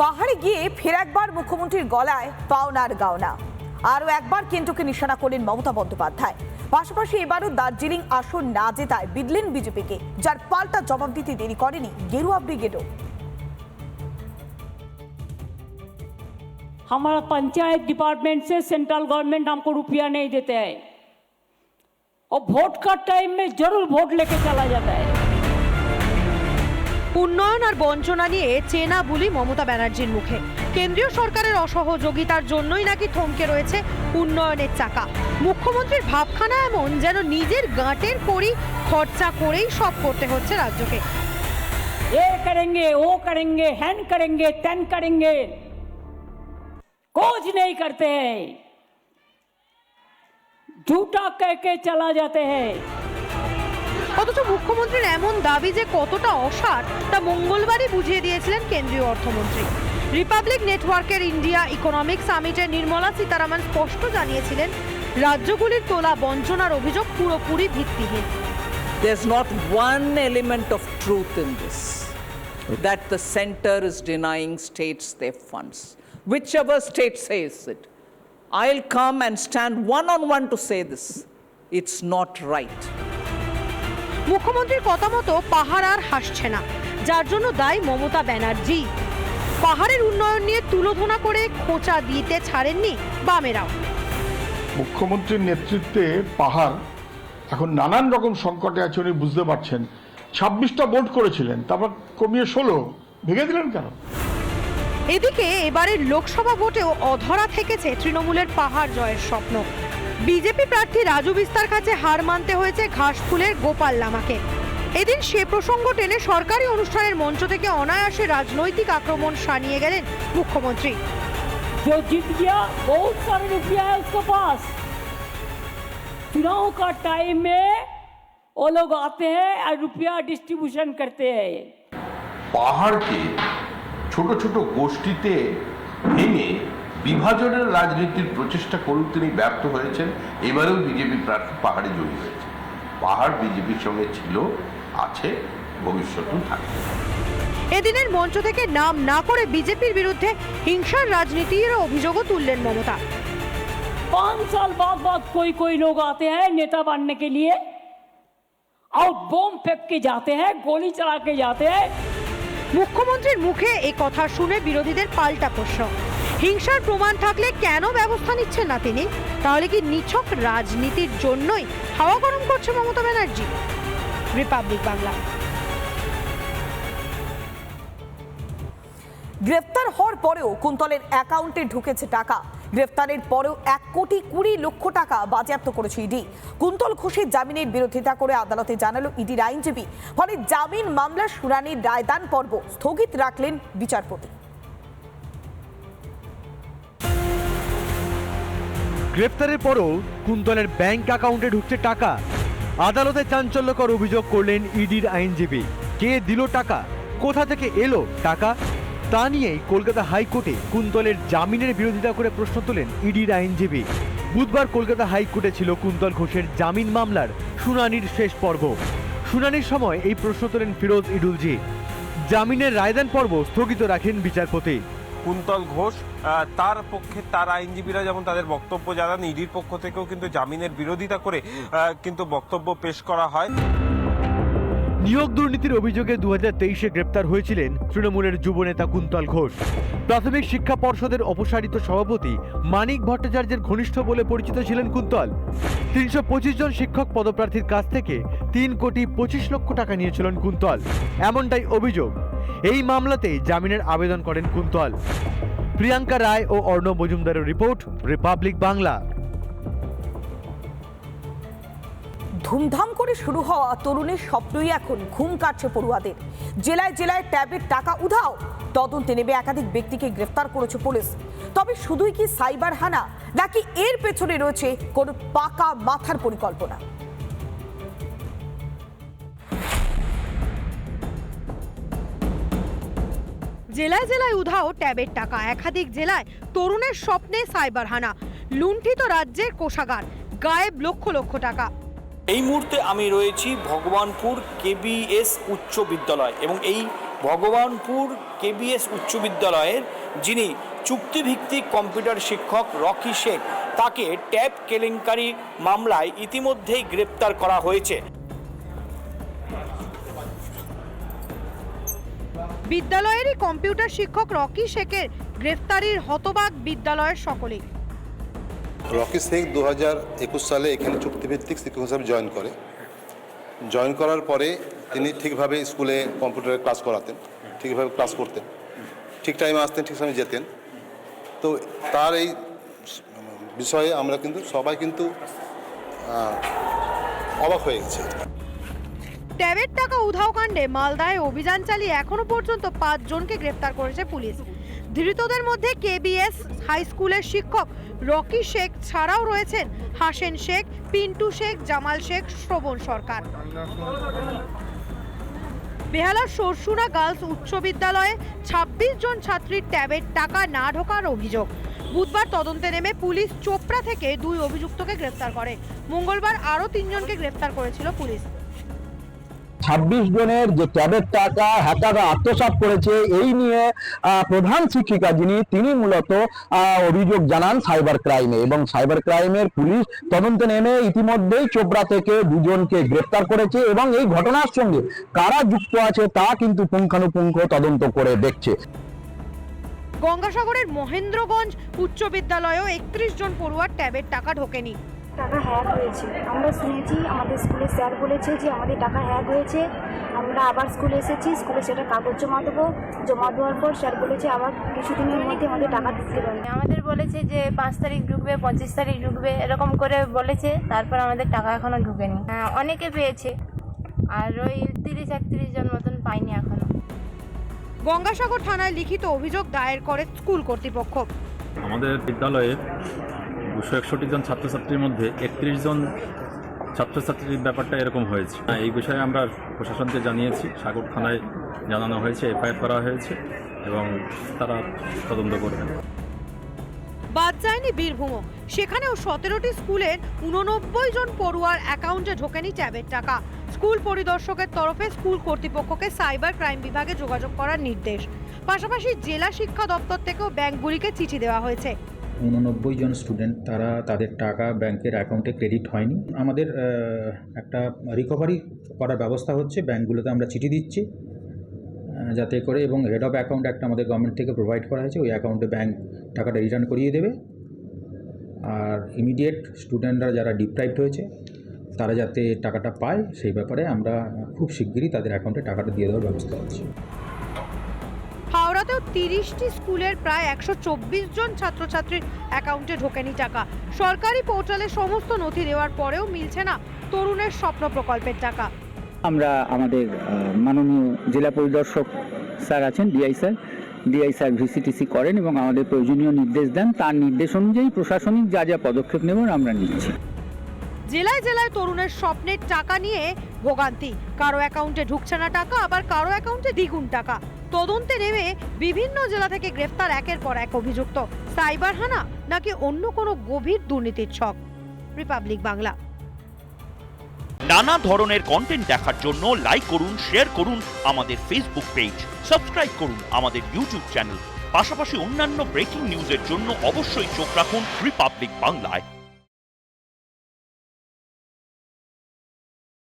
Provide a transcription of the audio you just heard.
পাহাড়ে গিয়ে ফের একবার মুখ্যমন্ত্রীর গলায় পাওনার গাওনা আরও একবার কেন্দ্রকে নিশানা করলেন মমতা বন্দ্যোপাধ্যায় পাশাপাশি এবারও দার্জিলিং আসন না জেতায় বিদলেন বিজেপিকে যার পাল্টা জবাব দিতে দেরি করেনি গেরুয়া ব্রিগেডও हमारा पंचायत डिपार्टमेंट से सेंट्रल गवर्नमेंट हमको रुपया नहीं देते हैं और वोट का टाइम में जरूर वोट लेके चला जाता है উন্নয়ন আর বঞ্চনা নিয়ে চেনা বুলি মমতা ব্যানার্জির মুখে কেন্দ্রীয় সরকারের অসহযোগিতার জন্যই নাকি থমকে রয়েছে উন্নয়নের চাকা মুখ্যমন্ত্রীর ভাবখানা এমন যেন নিজের গাঁটের করি খরচা করেই সব করতে হচ্ছে রাজ্যকে ये करेंगे वो करेंगे हैन करेंगे तेन करेंगे कुछ नहीं करते हैं झूठा कह के चला जाते हैं অথচ মুখ্যমন্ত্রীর এমন দাবি যে কতটা অসার তা মঙ্গলবারই বুঝিয়ে দিয়েছিলেন কেন্দ্রীয় অর্থমন্ত্রী রিপাবলিক নেটওয়ার্কের ইন্ডিয়া ইকোনমিক সামিটে নির্মলা সীতারামন স্পষ্ট জানিয়েছিলেন রাজ্যগুলির তোলা বঞ্চনার অভিযোগ পুরোপুরি ভিত্তিহীন There's not one element of truth in this that the center is denying states their funds. Whichever state says it, I'll come and stand one on one to say this. It's not right. মুখ্যমন্ত্রীর কথা মতো পাহাড় আর হাসছে না। যার জন্য দায়ী মমতা ব্যানার্জি। পাহাড়ের উন্নয়ন নিয়ে তুলোধনা করে খোঁচা দিতে ছাড়েননি বামেরাও। মুখ্যমন্ত্রীর নেতৃত্বে পাহাড় এখন নানান রকম সংকটে আছে উনি বুঝতে পারছেন। ছাব্বিশটা ভোট করেছিলেন তারপর কমিয়ে ষোলো। ভেঙে দিলেন কেন? এদিকে এবারের লোকসভা ভোটেও অধরা থেকেছে তৃণমূলের পাহাড় জয়ের স্বপ্ন। বিজেপি প্রার্থী রাজু বিস্তার কাছে হার মানতে হয়েছে ঘাসফুলের গোপাল লামাকে এদিন সে প্রসঙ্গ টেনে সরকারি অনুষ্ঠানের মঞ্চ থেকে অনায়াসে রাজনৈতিক আক্রমণ সানিয়ে গেলেন মুখ্যমন্ত্রী जो जीत गया बहुत सारे रुपया है उसके पास चुनाव का टाइम में वो लोग आते हैं और रुपया डिस्ट्रीब्यूशन करते हैं পাহাড়কে ছোট ছোট গোষ্ঠীতে ভেঙে বিভাজনের রাজনীতির প্রচেষ্টা করুক তিনি ব্যর্থ হয়েছেন এবারেও বিজেপি প্রার্থী পাহাড়ে জয়ী হয়েছে পাহাড় বিজেপির সঙ্গে ছিল আছে ভবিষ্যতেও থাকবে এদিনের মঞ্চ থেকে নাম না করে বিজেপির বিরুদ্ধে হিংসার রাজনীতির অভিযোগও তুললেন মমতা पाँच साल बाद बाद कोई कोई लोग आते हैं नेता बनने के लिए और बम फेंक के जाते हैं गोली चला के जाते हैं মুখ্যমন্ত্রীর মুখে এই কথা শুনে বিরোধীদের পাল্টা প্রশ্ন হিংসার প্রমাণ থাকলে কেন ব্যবস্থা নিচ্ছেন না তিনি? তাহলে কি নিছক রাজনীতির জন্যই হাওয়া গরম করছে মমতা ব্যানার্জি? রিপাবলিক বাংলা। গ্রেফতার হওয়ার পরেও কুন্তলের অ্যাকাউন্টে ঢুকেছে টাকা। গ্রেফতারের পরেও এক কোটি কুড়ি লক্ষ টাকা বাজেয়াপ্ত করেছে ইডি। কুন্তল ঘোষের জামিনের বিরোধিতা করে আদালতে জানালো ইডির আইনজীবী। ফলে জামিন মামলার শুনানির রায়দান পর্ব স্থগিত রাখলেন বিচারপতি। গ্রেপ্তারের পরও কুন্তলের ব্যাংক অ্যাকাউন্টে ঢুকছে টাকা। আদালতে চাঞ্চল্যকর অভিযোগ করলেন ইডির আইনজীবী। কে দিল টাকা? কোথা থেকে এলো টাকা? তা নিয়েই কলকাতা হাইকোর্টে কুন্তলের জামিনের বিরোধিতা করে প্রশ্ন তোলেন ইডির আইনজীবী। বুধবার কলকাতা হাইকোর্টে ছিল কুন্তল ঘোষের জামিন মামলার শুনানির শেষ পর্ব। শুনানির সময় এই প্রশ্ন তোলেন ফিরোজ ইডুলজি জামিনের রায়দান পর্ব স্থগিত রাখেন বিচারপতি। কুন্তল ঘোষ তার পক্ষে তার আইনজীবীরা যেমন তাদের বক্তব্য জানান, ইডির পক্ষ থেকেও কিন্তু জামিনের বিরোধিতা করে কিন্তু বক্তব্য পেশ করা হয়। নিয়োগ দুর্নীতির অভিযোগে দু হাজার তেইশে গ্রেপ্তার হয়েছিলেন তৃণমূলের যুবনেতা কুন্তল ঘোষ। প্রাথমিক শিক্ষা পর্ষদের অপসারিত সভাপতি মানিক ভট্টাচার্যের ঘনিষ্ঠ বলে পরিচিত ছিলেন কুন্তল। তিনশো পঁচিশ জন শিক্ষক পদপ্রার্থীর কাছ থেকে তিন কোটি পঁচিশ লক্ষ টাকা নিয়েছিলেন কুন্তল। এমনটাই অভিযোগ। এই মামলাতেই জামিনের আবেদন করেন কুন্তল। প্রিয়াঙ্কা রায় ও অর্ণব মজুমদারের রিপোর্ট, রিপাবলিক বাংলা। ধুমধাম করে শুরু হওয়া তরুণের স্বপ্নই এখন ঘুম কাটছে পড়ুয়াদের। জেলায় জেলায় ট্যাবের টাকা উধাও। তদন্তে নেবে একাধিক ব্যক্তিকে গ্রেফতার করেছে পুলিশ। তবে শুধুই কি সাইবার হানা, নাকি এর পেছনে রয়েছে কোনো পাকা মাথার পরিকল্পনা? জেলায় জেলায় উধাও ট্যাবের টাকা, একাধিক জেলায় তরুণের স্বপ্নে সাইবার হানা, লুণ্ঠিত রাজ্যের কোষাগার, গায়েব লক্ষ লক্ষ টাকা। এই মুহূর্তে আমি রয়েছি ভগবানপুর কেবিএস উচ্চ বিদ্যালয় এবং এই ভগবানপুর কেবিএস উচ্চ বিদ্যালয়ের যিনি চুক্তিভিত্তিক কম্পিউটার শিক্ষক রকি শেখ তাকে ট্যাব কেলেঙ্কারি মামলায় ইতিমধ্যেই গ্রেপ্তার করা হয়েছে। বিদ্যালয়েরই কম্পিউটার শিক্ষক রকি শেখের গ্রেফতারির হতবাক বিদ্যালয়ের সকলেই। রকি শেখ দু হাজার একুশ সালে এখানে চুক্তিভিত্তিক শিক্ষক হিসাবে জয়েন করে। জয়েন করার পরে তিনি ঠিকভাবে স্কুলে কম্পিউটারে ক্লাস করাতেন, ঠিকভাবে ক্লাস করতেন, ঠিক টাইমে আসতেন, ঠিক সময় যেতেন। তো তার এই বিষয়ে আমরা কিন্তু, সবাই কিন্তু অবাক হয়ে গেছে। ট্যাবের টাকা উধাও কাণ্ডে মালদায় অভিযান চালিয়ে এখনও পর্যন্ত পাঁচজনকে গ্রেফতার করেছে পুলিশ। ধৃতদের মধ্যে কেবিএস হাই স্কুলের শিক্ষক রকি শেখ ছাড়াও রয়েছেন। হাসেন শেখ, পিন্টু শেখ, জামাল শেখ, শ্রবণ সরকার। বেহালার সরসুনা গার্লস উচ্চ বিদ্যালয়ে ছাব্বিশ জন ছাত্রীর ট্যাবের টাকা না ঢোকার অভিযোগ। বুধবার তদন্তে নেমে পুলিশ চোপড়া থেকে দুই অভিযুক্তকে গ্রেফতার করে। মঙ্গলবার আরও তিনজনকে গ্রেফতার করেছিল পুলিশ। ছাব্বিশ জনের যে ট্যাবের টাকা হ্যাকাররা আত্মসাৎ করেছে, এই নিয়ে প্রধান শিক্ষিকা যিনি, তিনি মূলত অভিযোগ জানান সাইবার ক্রাইমে এবং সাইবার ক্রাইমের পুলিশ তদন্তে নেমে ইতিমধ্যেই চোপড়া থেকে দুজনকে গ্রেফতার করেছে এবং এই ঘটনার সঙ্গে কারা যুক্ত আছে তা কিন্তু পুঙ্খানুপুঙ্খ তদন্ত করে দেখছে। গঙ্গাসাগরের মহেন্দ্রগঞ্জ উচ্চ বিদ্যালয়েও একত্রিশ জন পড়ুয়ার ট্যাবের টাকা ঢোকেনি। টাকা হ্যাক হয়েছে। আমরা শুনেছি আমাদের স্কুলে স্যার বলেছে যে আমাদের টাকা হ্যাক হয়েছে। আমরা আবার স্কুলে এসেছি স্কুলে সেটা কাগজ জমা দেবো। জমা দেওয়ার পর স্যার বলেছে আবার কিছুদিনের মধ্যে আমাদের টাকা ঢুকতে পারবে। আমাদের বলেছে যে পাঁচ তারিখ ঢুকবে পঁচিশ তারিখ ঢুকবে এরকম করে বলেছে। তারপর আমাদের টাকা এখনও ঢুকেনি। হ্যাঁ, অনেকে পেয়েছে। আর ওই তিরিশ একত্রিশ জন মতন পাইনি এখনও। গঙ্গাসাগর থানায় লিখিত অভিযোগ দায়ের করে স্কুল কর্তৃপক্ষ। আমাদের বিদ্যালয়ে দুশো একষট্টি জন ছাত্রছাত্রীর মধ্যে একত্রিশ জন ছাত্রছাত্রীর ব্যাপারটা এরকম হয়েছে। হ্যাঁ, এই বিষয়ে আমরা প্রশাসনকে জানিয়েছি সাগর থানায় জানানো হয়েছে এফআইআর করা হয়েছে এবং তারা তদন্ত করবেন বাদ যায়নি বীরভূমও। সেখানেও সতেরোটি স্কুলের উননব্বই জন পড়ুয়ার অ্যাকাউন্টে ঢোকেনি ট্যাবের টাকা। স্কুল পরিদর্শকের তরফে স্কুল কর্তৃপক্ষকে সাইবার ক্রাইম বিভাগে যোগাযোগ করার নির্দেশ। পাশাপাশি জেলা শিক্ষা দপ্তর থেকেও ব্যাংকগুলিকে চিঠি দেওয়া হয়েছে। উননব্বই জন স্টুডেন্ট তারা তাদের টাকা ব্যাংকের অ্যাকাউন্টে ক্রেডিট হয়নি। আমাদের একটা রিকভারি করার ব্যবস্থা হচ্ছে ব্যাংকগুলোতে আমরা চিঠি দিচ্ছি যাতে করে এবং হেড অফ অ্যাকাউন্ট একটা আমাদের গভর্নমেন্ট থেকে প্রোভাইড করা হয়েছে, ওই অ্যাকাউন্টে ব্যাংক টাকাটা রিটার্ন করিয়ে দেবে। আর ইমিডিয়েট স্টুডেন্টরা যারা ডিপ্রাইভড হয়েছে, তারা যাতে টাকাটা পায়, সেই ব্যাপারে আমরা খুব শিগগিরই তাদের অ্যাকাউন্টে টাকাটা দিয়ে দেওয়ার ব্যবস্থা হাওড়াতেও তিরিশটি স্কুলের প্রায় একশো চব্বিশ জন ছাত্রছাত্রীর অ্যাকাউন্টে ঢোকেনি টাকা। সরকারি পোর্টালে সমস্ত নথি দেওয়ার পরেও মিলছে না তরুণের স্বপ্ন প্রকল্পের টাকা। আমরা আমাদের মাননীয় জেলা পরিদর্শক স্যার আছেন ডিআই স্যার। ডিআই স্যার ভিসিটিসি করেন এবং আমাদের প্রয়োজনীয় নির্দেশ দেন। তার নির্দেশ অনুযায়ী প্রশাসনিক যা যা পদক্ষেপ নেব আমরা নিচ্ছি। জেলায় জেলায় তরুণের স্বপ্নের টাকা নিয়ে ভোগান্তি। কারও অ্যাকাউন্টে ঢুকছে না টাকা আবার কারও অ্যাকাউন্টে দ্বিগুণ টাকা। তদন্তে নেমে বিভিন্ন জেলা থেকে গ্রেফতার একের পর এক অভিযুক্ত। সাইবার হানা নাকি অন্য কোনো গভীর দুর্নীতির ছক? রিপাবলিক বাংলা। নানা ধরনের কন্টেন্ট দেখার জন্য লাইক করুন শেয়ার করুন আমাদের ফেসবুক পেজ সাবস্ক্রাইব করুন আমাদের ইউটিউব চ্যানেল পাশাপাশি অন্যান্য ব্রেকিং নিউজের জন্য অবশ্যই চোখ রাখুন রিপাবলিক বাংলায়